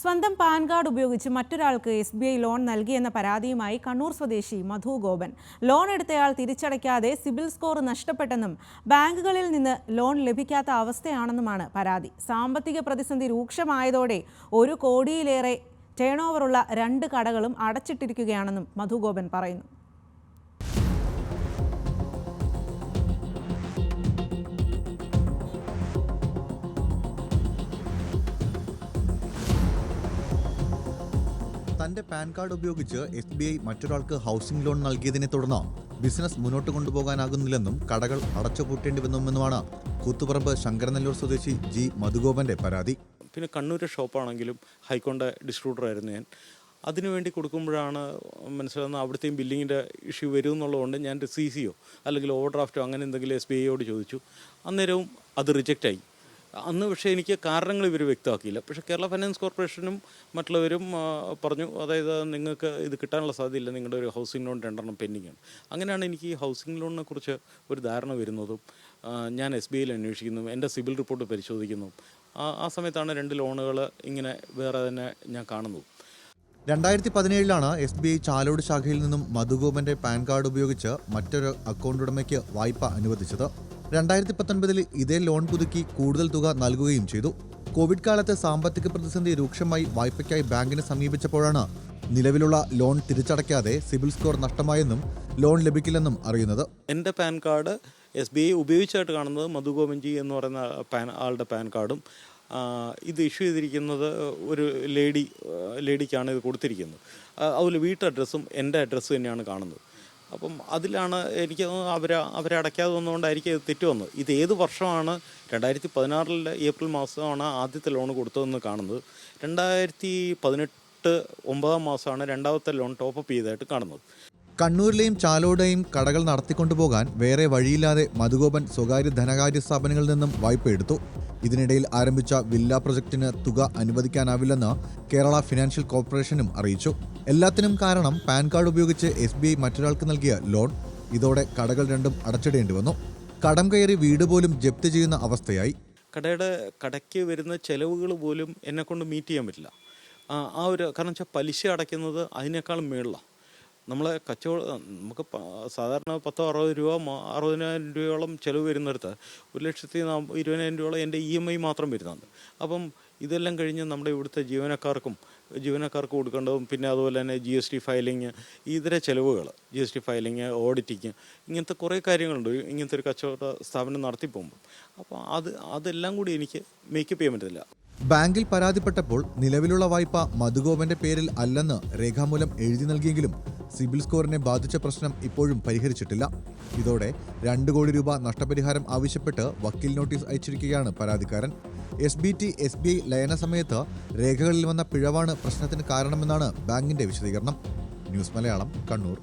സ്വന്തം pan card ഉപയോഗിച്ച് മറ്റൊരാൾക്ക് എസ് ബി ഐ ലോൺ നൽകിയെന്ന പരാതിയുമായി കണ്ണൂർ സ്വദേശി മധു ഗോപൻ. ലോൺ എടുത്തയാൾ തിരിച്ചടയ്ക്കാതെ സിബിൽ സ്കോർ നഷ്ടപ്പെട്ടെന്നും ബാങ്കുകളിൽ നിന്ന് ലോൺ ലഭിക്കാത്ത അവസ്ഥയാണെന്നുമാണ് പരാതി. സാമ്പത്തിക പ്രതിസന്ധി രൂക്ഷമായതോടെ ഒരു കോടിയിലേറെ ടേൺ ഓവറുള്ള രണ്ട് കടകളും അടച്ചിട്ടിരിക്കുകയാണെന്നും മധു ഗോപൻ പറയുന്നു. തന്റെ പാൻ കാർഡ് ഉപയോഗിച്ച് എസ് ബി ഐ മറ്റൊരാൾക്ക് ഹൗസിംഗ് ലോൺ നൽകിയതിനെ തുടർന്ന് ബിസിനസ് മുന്നോട്ട് കൊണ്ടുപോകാനാകുന്നില്ലെന്നും കടകൾ അടച്ചുപൂട്ടേണ്ടി വന്നുമെന്നുമാണ് കൂത്തുപറമ്പ് ശങ്കരനെല്ലൂർ സ്വദേശി ജി മധുഗോപന്റെ പരാതി. പിന്നെ കണ്ണൂർ ഷോപ്പാണെങ്കിലും ഹൈക്കോണ്ട ഡിസ്ട്രിബ്യൂട്ടർ ആയിരുന്നു ഞാൻ. അതിനു വേണ്ടി കൊടുക്കുമ്പോഴാണ് മനസ്സിലാകുന്നത് അവിടുത്തെയും ബില്ലിങ്ങിന്റെ ഇഷ്യൂ വരും എന്നുള്ളതുകൊണ്ട് ഞാൻ സി സിയോ അല്ലെങ്കിൽ ഓവർ ഡ്രാഫ്റ്റോ അങ്ങനെ എന്തെങ്കിലും എസ് ബി ഐയോട് ചോദിച്ചു. അന്നേരവും അത് റിജക്റ്റായി. അന്ന് പക്ഷേ എനിക്ക് കാരണങ്ങൾ ഇവർ വ്യക്തമാക്കിയില്ല. പക്ഷേ കേരള ഫൈനാൻസ് കോർപ്പറേഷനും മറ്റുള്ളവരും പറഞ്ഞു അതായത് നിങ്ങൾക്ക് ഇത് കിട്ടാനുള്ള സാധ്യതയില്ല. നിങ്ങളുടെ ഒരു ഹൗസിംഗ് ലോൺ രണ്ടെണ്ണം പെൻഡിങ് ആണ് അങ്ങനെയാണ് എനിക്ക് ഈ ഹൗസിംഗ് ലോണിനെ കുറിച്ച് ഒരു ധാരണ വരുന്നതും ഞാൻ എസ് ബി ഐയിൽ അന്വേഷിക്കുന്നു എന്റെ സിബിൽ റിപ്പോർട്ട് പരിശോധിക്കുന്നു ആ സമയത്താണ് രണ്ട് ലോണുകൾ ഇങ്ങനെ വേറെ തന്നെ ഞാൻ കാണുന്നത്. രണ്ടായിരത്തി പതിനേഴിലാണ് എസ് ബി ഐ ചാലോട് ശാഖയിൽ നിന്നും മധുഗോപന്റെ പാൻ കാർഡ് ഉപയോഗിച്ച് മറ്റൊരു അക്കൗണ്ട് ഉടമയ്ക്ക് വായ്പ അനുവദിച്ചത്. രണ്ടായിരത്തി പത്തൊൻപതിൽ ഇതേ ലോൺ പുതുക്കി കൂടുതൽ തുക നൽകുകയും ചെയ്തു. കോവിഡ് കാലത്തെ സാമ്പത്തിക പ്രതിസന്ധി രൂക്ഷമായി വായ്പയ്ക്കായി ബാങ്കിനെ സമീപിച്ചപ്പോഴാണ് നിലവിലുള്ള ലോൺ തിരിച്ചടയ്ക്കാതെ സിവിൽ സ്കോർ നഷ്ടമായെന്നും ലോൺ ലഭിക്കില്ലെന്നും അറിയുന്നത്. എന്റെ PAN card S B I ഉപയോഗിച്ചായിട്ട് കാണുന്നത് മധുഗോപൻജി എന്ന് പറയുന്ന പാൻ ആളുടെ പാൻ കാർഡും ഇത് ഇഷ്യൂ ചെയ്തിരിക്കുന്നത് ഒരു ലേഡി ലേഡിക്കാണ് ഇത് കൊടുത്തിരിക്കുന്നത്. അതുപോലെ വീട്ടഡ്രസ്സും എന്റെ അഡ്രസ്സ് തന്നെയാണ് കാണുന്നത്. അപ്പം അതിലാണ് എനിക്ക് അവർ അവരെ അടയ്ക്കാതെ വന്നുകൊണ്ടായിരിക്കും ഇത് തെറ്റ് വന്നത്. ഇത് ഏത് വർഷമാണ്? രണ്ടായിരത്തി പതിനാറിലെ ഏപ്രിൽ മാസമാണ് ആദ്യത്തെ ലോൺ കൊടുത്തതെന്ന് കാണുന്നത്. രണ്ടായിരത്തി പതിനെട്ട് ഒമ്പതാം മാസമാണ് രണ്ടാമത്തെ ലോൺ ടോപ്പ് അപ്പ് ചെയ്തതായിട്ട് കാണുന്നത്. കണ്ണൂരിലെയും ചാലോടെയും കടകൾ നടത്തിക്കൊണ്ടുപോകാൻ വേറെ വഴിയില്ലാതെ മധുഗോപൻ സ്വകാര്യ ധനകാര്യ സ്ഥാപനങ്ങളിൽ നിന്നും വായ്പ എടുത്തു. ഇതിനിടയിൽ ആരംഭിച്ച വില്ല പ്രൊജക്ടിന് തുക അനുവദിക്കാനാവില്ലെന്ന് കേരള ഫിനാൻഷ്യൽ കോർപ്പറേഷനും അറിയിച്ചു. എല്ലാത്തിനും കാരണം പാൻ കാർഡ് ഉപയോഗിച്ച് എസ് ബി ഐ മറ്റൊരാൾക്ക് നൽകിയ ലോൺ. ഇതോടെ കടകൾ രണ്ടും അടച്ചിടേണ്ടി വന്നു. കടം കയറി വീട് പോലും ജപ്തി ചെയ്യുന്ന അവസ്ഥയായി. കടയുടെ കടയ്ക്ക് വരുന്ന ചെലവുകൾ പോലും എന്നെ കൊണ്ട് മീറ്റ് ചെയ്യാൻ പറ്റില്ല. ആ ഒരു കാരണം വെച്ചാൽ പലിശ അടയ്ക്കുന്നത് അതിനേക്കാളും മേളിലാണ് നമ്മളെ കച്ചവടം നമുക്ക് സാധാരണ പത്തോ അറുപത് രൂപ അറുപതിനായിരം രൂപയോളം ചിലവ് വരുന്നിടത്ത് ഒരു ലക്ഷത്തി ഇരുപതിനായിരം രൂപയോളം എന്റെ ഇ എം ഐ മാത്രം വരുന്നുണ്ട്. അപ്പം ഇതെല്ലാം കഴിഞ്ഞ് നമ്മുടെ ഇവിടുത്തെ ജീവനക്കാർക്കും ജീവനക്കാർക്ക് കൊടുക്കേണ്ടതും പിന്നെ അതുപോലെ തന്നെ ജി എസ് ടി ഫയലിങ് ഇതര ചിലവുകൾ G S T filing auditing ഇങ്ങനത്തെ കുറേ കാര്യങ്ങളുണ്ട്. ഇങ്ങനത്തെ ഒരു കച്ചവട സ്ഥാപനം നടത്തി പോകുമ്പോൾ അപ്പോൾ അത് അതെല്ലാം കൂടി എനിക്ക് മേക്കപ്പ് ചെയ്യാൻ പറ്റത്തില്ല. ബാങ്കിൽ പരാതിപ്പെട്ടപ്പോൾ നിലവിലുള്ള വായ്പ മധുഗോപന്റെ പേരിൽ അല്ലെന്ന് രേഖാമൂലം എഴുതി നൽകിയെങ്കിലും സിബിൽ സ്കോറിനെ ബാധിച്ച പ്രശ്നം ഇപ്പോഴും പരിഹരിച്ചിട്ടില്ല. ഇതോടെ രണ്ട് കോടി രൂപ നഷ്ടപരിഹാരം ആവശ്യപ്പെട്ട് വക്കീൽ നോട്ടീസ് അയച്ചിരിക്കുകയാണ് പരാതിക്കാരൻ. S B T S B I ലയന സമയത്ത് രേഖകളിൽ വന്ന പിഴവാണ് പ്രശ്നത്തിന് കാരണമെന്നാണ് ബാങ്കിന്റെ വിശദീകരണം. ന്യൂസ് മലയാളം കണ്ണൂർ.